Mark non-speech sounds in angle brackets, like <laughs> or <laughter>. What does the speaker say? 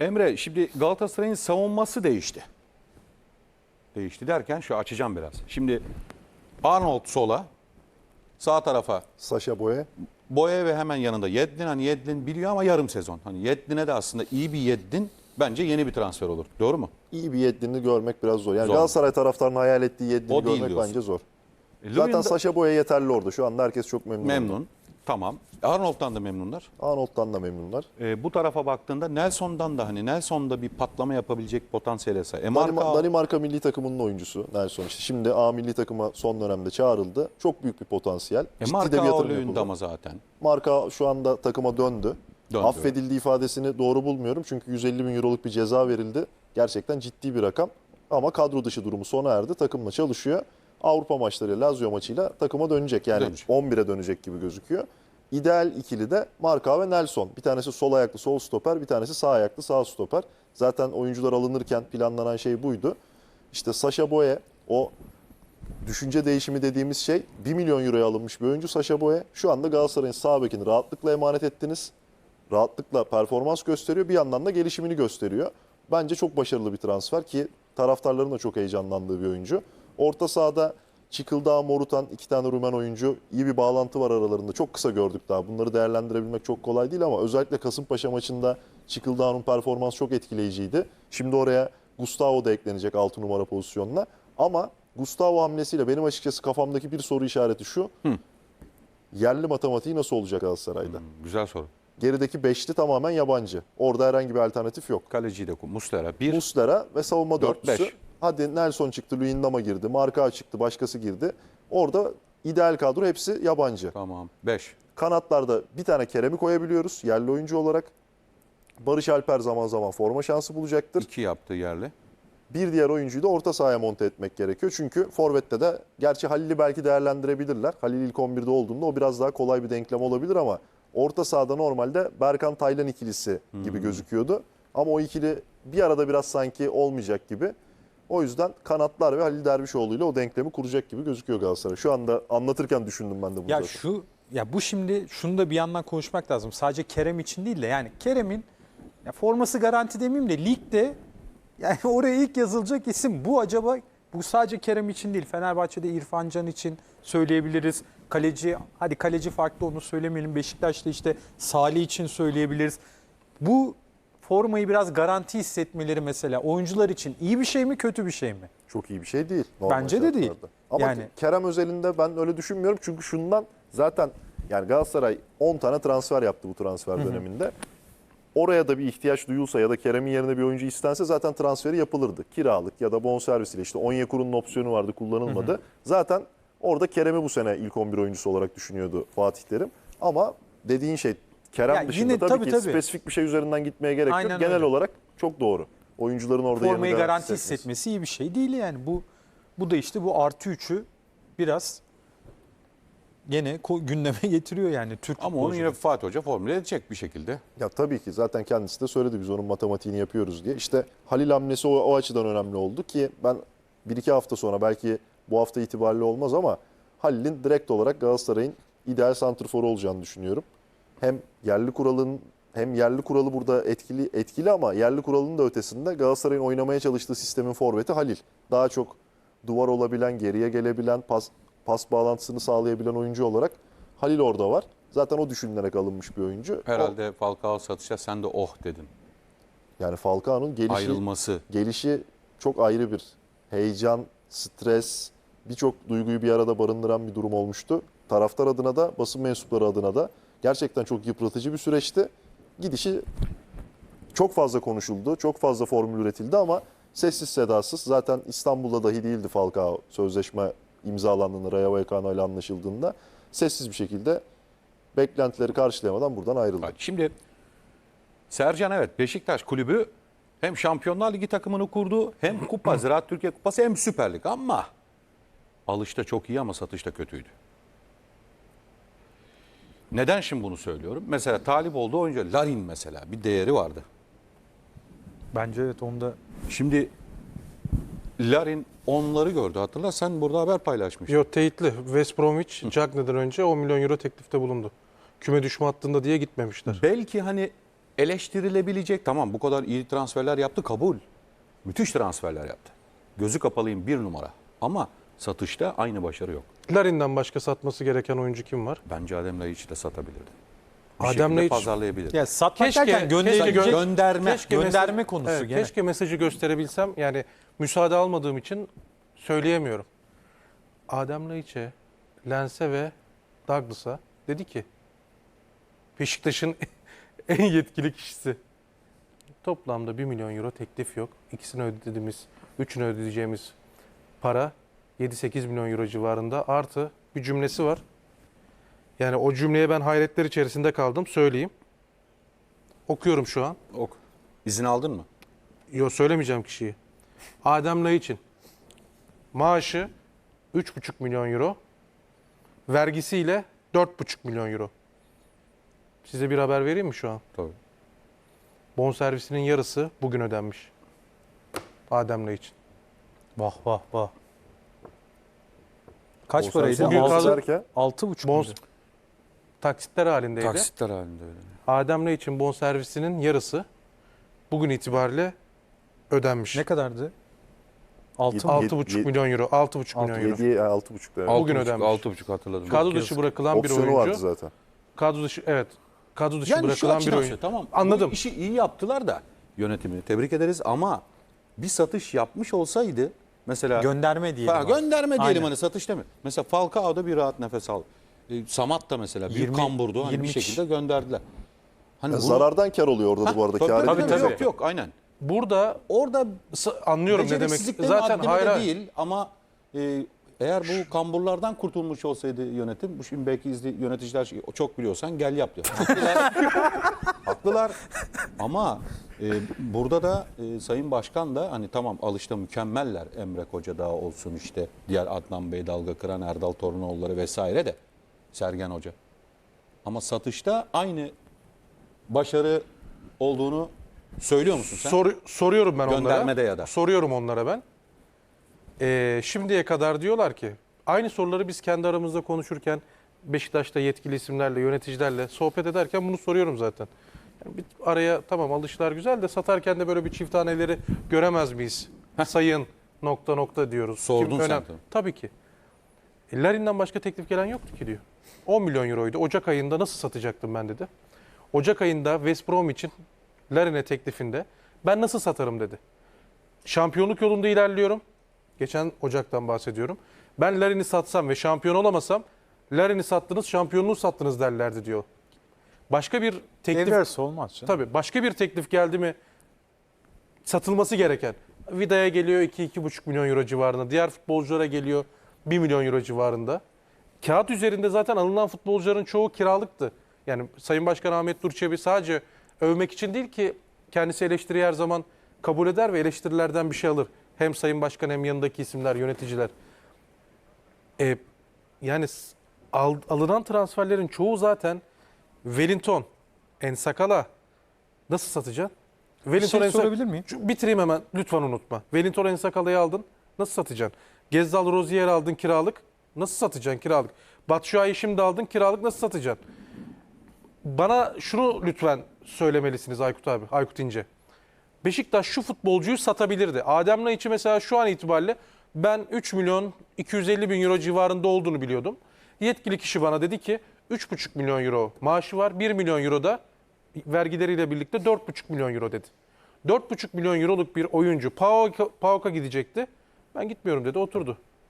Emre şimdi Galatasaray'ın savunması değişti. Değişti derken şu açacağım biraz. Şimdi Arnold sola, sağ tarafa Saşa Boye. Boya ve hemen yanında Yedlin. Hani Yedlin biliyor ama yarım sezon. Hani Yedlin'e de aslında iyi bir Yedlin bence yeni bir transfer olur. Doğru mu? iyi bir Yedlin'i görmek biraz zor. Yani Zor. Galatasaray taraftarının hayal ettiği O Yedlin'i değil görmek diyorsun. bence zor. E, Zaten Saşa Boya yeterli orada. Şu anda herkes çok memnun. memnun. Tamam. Arnold'dan da memnunlar. Arnold'dan da memnunlar. E, bu tarafa baktığında Nelson'dan da hani Nelson'da bir patlama yapabilecek potansiyele sahip. E, Marka, Danimarka milli takımının oyuncusu Nelson işte. Şimdi A milli takıma son dönemde çağrıldı. Çok büyük bir potansiyel. e, Ciddi Marka de bir yatırım ama zaten. Marka şu anda takıma döndü. Döndü. Affedildi ifadesini doğru bulmuyorum. Çünkü 150 bin euroluk bir ceza verildi. Gerçekten ciddi bir rakam. Ama kadro dışı durumu sona erdi. Takımla çalışıyor. Avrupa maçları Lazio maçıyla takıma dönecek. Yani Dönecek. 11'e dönecek gibi gözüküyor. İdeal ikili de Marka ve Nelson. Bir tanesi sol ayaklı sol stoper, bir tanesi sağ ayaklı sağ stoper. Zaten oyuncular alınırken planlanan şey buydu. İşte Sasha Boye o düşünce değişimi dediğimiz şey 1 milyon euroya alınmış bir oyuncu Sasha Boye. Şu anda Galatasaray'ın sağ bekini rahatlıkla emanet ettiniz. Rahatlıkla performans gösteriyor. Bir yandan da gelişimini gösteriyor. Bence çok başarılı bir transfer ki taraftarların da çok heyecanlandığı bir oyuncu. Orta sahada Çıkıldağ, Morutan iki tane Rumen oyuncu. iyi bir bağlantı var aralarında. Çok kısa gördük daha. Bunları değerlendirebilmek çok kolay değil ama özellikle Kasımpaşa maçında Çıkıldağ'ın performansı çok etkileyiciydi. Şimdi oraya Gustavo da eklenecek 6 numara pozisyonuna. Ama Gustavo hamlesiyle benim açıkçası kafamdaki bir soru işareti şu. Yerli matematiği nasıl olacak Galatasaray'da? Güzel soru. Gerideki beşli tamamen yabancı. Orada herhangi bir alternatif yok. Kaleciyi de. Muslera. Bir. Muslera ve savunma Dört, dörtlüsü. beş. Hadi Nelson çıktı, Luyendama girdi, Marka çıktı, başkası girdi. Orada ideal kadro hepsi yabancı. Tamam. Beş. Kanatlarda bir tane Kerem'i koyabiliyoruz yerli oyuncu olarak. Barış Alper zaman zaman forma şansı bulacaktır. İki yaptığı yerli. Bir diğer oyuncuyu da orta sahaya monte etmek gerekiyor. Çünkü Forvet'te de gerçi Halil'i belki değerlendirebilirler. Halil ilk 11'de olduğunda o biraz daha kolay bir denklem olabilir ama orta sahada normalde Berkan Taylan ikilisi gibi gözüküyordu. Ama o ikili bir arada biraz sanki olmayacak gibi. O yüzden kanatlar ve Halil Dervişoğlu ile o denklemi kuracak gibi gözüküyor Galatasaray. Şu anda anlatırken düşündüm ben de bunu. Ya zaten. şu ya bu şimdi şunu da bir yandan konuşmak lazım. Sadece Kerem için değil de yani Kerem'in ya forması garanti demeyeyim de ligde yani <laughs> oraya ilk yazılacak isim bu acaba bu sadece Kerem için değil. Fenerbahçe'de İrfan Can için söyleyebiliriz. Kaleci hadi kaleci farklı onu söylemeyelim. Beşiktaş'ta işte Salih için söyleyebiliriz. Bu formayı biraz garanti hissetmeleri mesela oyuncular için iyi bir şey mi kötü bir şey mi? çok iyi bir şey değil. Bence de değil. Ama Yani- Kerem özelinde ben öyle düşünmüyorum. Çünkü şundan zaten yani Galatasaray 10 tane transfer yaptı bu transfer döneminde. Oraya da bir ihtiyaç duyulsa ya da Kerem'in yerine bir oyuncu istense zaten transferi yapılırdı. Kiralık ya da bonservis ile işte Onyekuru'nun opsiyonu vardı kullanılmadı. Zaten orada Kerem'i bu sene ilk 11 oyuncusu olarak düşünüyordu Fatih Terim. Ama dediğin şey Kerem Ya dışında yine tabii, tabii, ki tabii. spesifik bir şey üzerinden gitmeye gerek Aynen yok. Genel öyle. olarak çok doğru. Oyuncuların orada formayı garanti hissetmesi. hissetmesi iyi bir şey değil yani. Bu bu da işte bu artı üçü biraz gene ko- gündeme <laughs> getiriyor yani Türk Ama onu yine. Fatih Hoca formüle edecek bir şekilde. Ya tabii ki zaten kendisi de söyledi biz onun matematiğini yapıyoruz diye. İşte Halil hamlesi o, o açıdan önemli oldu ki ben bir iki hafta sonra belki bu hafta itibariyle olmaz ama Halil'in direkt olarak Galatasaray'ın ideal santrforu olacağını düşünüyorum. Hem yerli kuralın hem yerli kuralı burada etkili etkili ama yerli kuralının da ötesinde Galatasaray'ın oynamaya çalıştığı sistemin forveti Halil. Daha çok duvar olabilen, geriye gelebilen, pas pas bağlantısını sağlayabilen oyuncu olarak Halil orada var. Zaten o düşünülerek alınmış bir oyuncu. O- Herhalde Falcao satışa sen de oh dedin. yani Falcao'nun gelişi, Ayrılması. gelişi çok ayrı bir heyecan, stres, birçok duyguyu bir arada barındıran bir durum olmuştu. Taraftar adına da, basın mensupları adına da gerçekten çok yıpratıcı bir süreçti. Gidişi çok fazla konuşuldu, çok fazla formül üretildi ama sessiz sedasız. Zaten İstanbul'da dahi değildi Falcao sözleşme imzalandığında, Rayo Vallecano ile anlaşıldığında. Sessiz bir şekilde beklentileri karşılayamadan buradan ayrıldı. Şimdi Sercan evet Beşiktaş kulübü hem Şampiyonlar Ligi takımını kurdu hem Kupa <clears throat> Ziraat Türkiye Kupası hem Süper Lig ama alışta çok iyi ama satışta kötüydü. Neden şimdi bunu söylüyorum? Mesela talip olduğu oyuncu Larin mesela bir değeri vardı. Bence evet onda Şimdi Larin onları gördü. Hatırla sen burada haber paylaşmıştın. Yo teyitli. West Bromwich Cagney'den önce 10 milyon euro teklifte bulundu. Küme düşme hattında diye gitmemişler. Belki hani eleştirilebilecek tamam bu kadar iyi transferler yaptı kabul. Müthiş transferler yaptı. Gözü kapalıyım bir numara. Ama satışta aynı başarı yok. Larin'den başka satması gereken oyuncu kim var? Bence Adem Laiç de satabilirdi. Bir Adem şekilde Laiç- pazarlayabilirdi. Ya satmak Keşke- derken gönderilecek keşke gö- gönderme, Keşke gönderme mesaj- konusu Evet, gene. Keşke mesajı gösterebilsem. Yani müsaade almadığım için söyleyemiyorum. Adem Laiç'e, Lens'e ve Douglas'a dedi ki Beşiktaş'ın <laughs> en yetkili kişisi. Toplamda 1 milyon euro teklif yok. İkisini ödediğimiz, üçünü ödeyeceğimiz para 7-8 milyon euro civarında artı bir cümlesi var. Yani o cümleye ben hayretler içerisinde kaldım söyleyeyim. Okuyorum şu an. Ok. İzin aldın mı? Yo söylemeyeceğim kişiyi. Adem için maaşı 3,5 milyon euro. Vergisiyle 4,5 milyon euro. Size bir haber vereyim mi şu an? Tabii. Bonservisinin yarısı bugün ödenmiş. Adem için. Vah vah vah. Kaç Bonservis paraydı? Bugün alması kaldı- derken Altı buçuk Bons muydu? taksitler halindeydi. Taksitler halinde öyle. Adem için bonservisinin yarısı bugün itibariyle ödenmiş. Ne kadardı? Altı Yedi- mı? altı- 6,5 Yedi- milyon euro. 6,5 milyon euro. 7'ye 6,5'da. Evet. Al- Bugün 6,5, ödenmiş. 6,5 hatırladım. Kadro dışı bırakılan bir Opsiyonu vardı oyuncu. zaten. Kadro dışı evet. Kadro dışı Yani şu bırakılan bir açıdan oyuncu. söyle, tamam. Anladım. Bu işi iyi yaptılar da yönetimini tebrik ederiz ama bir satış yapmış olsaydı mesela Gönderme diyelim. Ha, abi. gönderme diyelim Aynen. hani satış değil mi? Mesela Falcao'da bir rahat nefes al. E, Samat da mesela büyük 20 kamburdu hani bir 22. şekilde gönderdiler. Hani Ya bunu- zarardan kar oluyor orada da bu arada. Tabii, Kar tabii, tabii, yok. Yok aynen. Burada Orada s- anlıyorum ne demek. Zaten hayır, de hayır. değil ama e, eğer bu kamburlardan kurtulmuş olsaydı yönetim, bu şimdi belki izli, yöneticiler şey, çok biliyorsan gel yap diyor. Haklılar. <laughs> Haklılar. Ama e, burada da e, Sayın Başkan da hani tamam alışta mükemmeller. Emre Koca daha olsun işte diğer Adnan Bey dalga kıran Erdal Torunoğulları vesaire de Sergen Hoca. Ama satışta aynı başarı olduğunu söylüyor musun sen? Sor- soruyorum ben onlara. Göndermede ya da. Soruyorum onlara ben. Ee, şimdiye kadar diyorlar ki aynı soruları biz kendi aramızda konuşurken Beşiktaş'ta yetkili isimlerle, yöneticilerle sohbet ederken bunu soruyorum zaten. Yani bir araya tamam alışlar güzel de satarken de böyle bir çift taneleri göremez miyiz? Sayın nokta nokta diyoruz. Sordun sen önem- tabii. Tabii ki. E, Larin'den başka teklif gelen yoktu ki diyor. 10 milyon euroydu. Ocak ayında nasıl satacaktım ben dedi. Ocak ayında West Brom için Larin'e teklifinde ben nasıl satarım dedi. Şampiyonluk yolunda ilerliyorum. Geçen Ocak'tan bahsediyorum. Ben Larin'i satsam ve şampiyon olamasam Larin'i sattınız, şampiyonluğu sattınız derlerdi diyor. Başka bir teklif Devre olmaz canım. Tabii başka bir teklif geldi mi satılması gereken. Vida'ya geliyor 2-2,5 milyon euro civarında. Diğer futbolculara geliyor 1 milyon euro civarında. Kağıt üzerinde zaten alınan futbolcuların çoğu kiralıktı. Yani Sayın Başkan Ahmet Durçebi sadece övmek için değil ki kendisi eleştiriyi her zaman kabul eder ve eleştirilerden bir şey alır. Hem Sayın Başkan hem yanındaki isimler, yöneticiler. E, yani al- alınan transferlerin çoğu zaten Wellington, Ensakala nasıl satacaksın? Bir Wellington şey sorabilir miyim? Bitireyim hemen lütfen unutma. Wellington Ensakala'yı aldın nasıl satacaksın? Gezzal Rozier'i aldın kiralık nasıl satacaksın kiralık? Batshuayi'yi şimdi aldın kiralık nasıl satacaksın? Bana şunu lütfen söylemelisiniz Aykut abi, Aykut İnce. Beşiktaş şu futbolcuyu satabilirdi. Adem Laiç'i mesela şu an itibariyle ben 3 milyon 250 bin euro civarında olduğunu biliyordum. Yetkili kişi bana dedi ki 3,5 milyon euro maaşı var. 1 milyon euro da vergileriyle birlikte 4,5 milyon euro dedi. 4,5 milyon euroluk bir oyuncu PAOK'a gidecekti. Ben gitmiyorum dedi oturdu.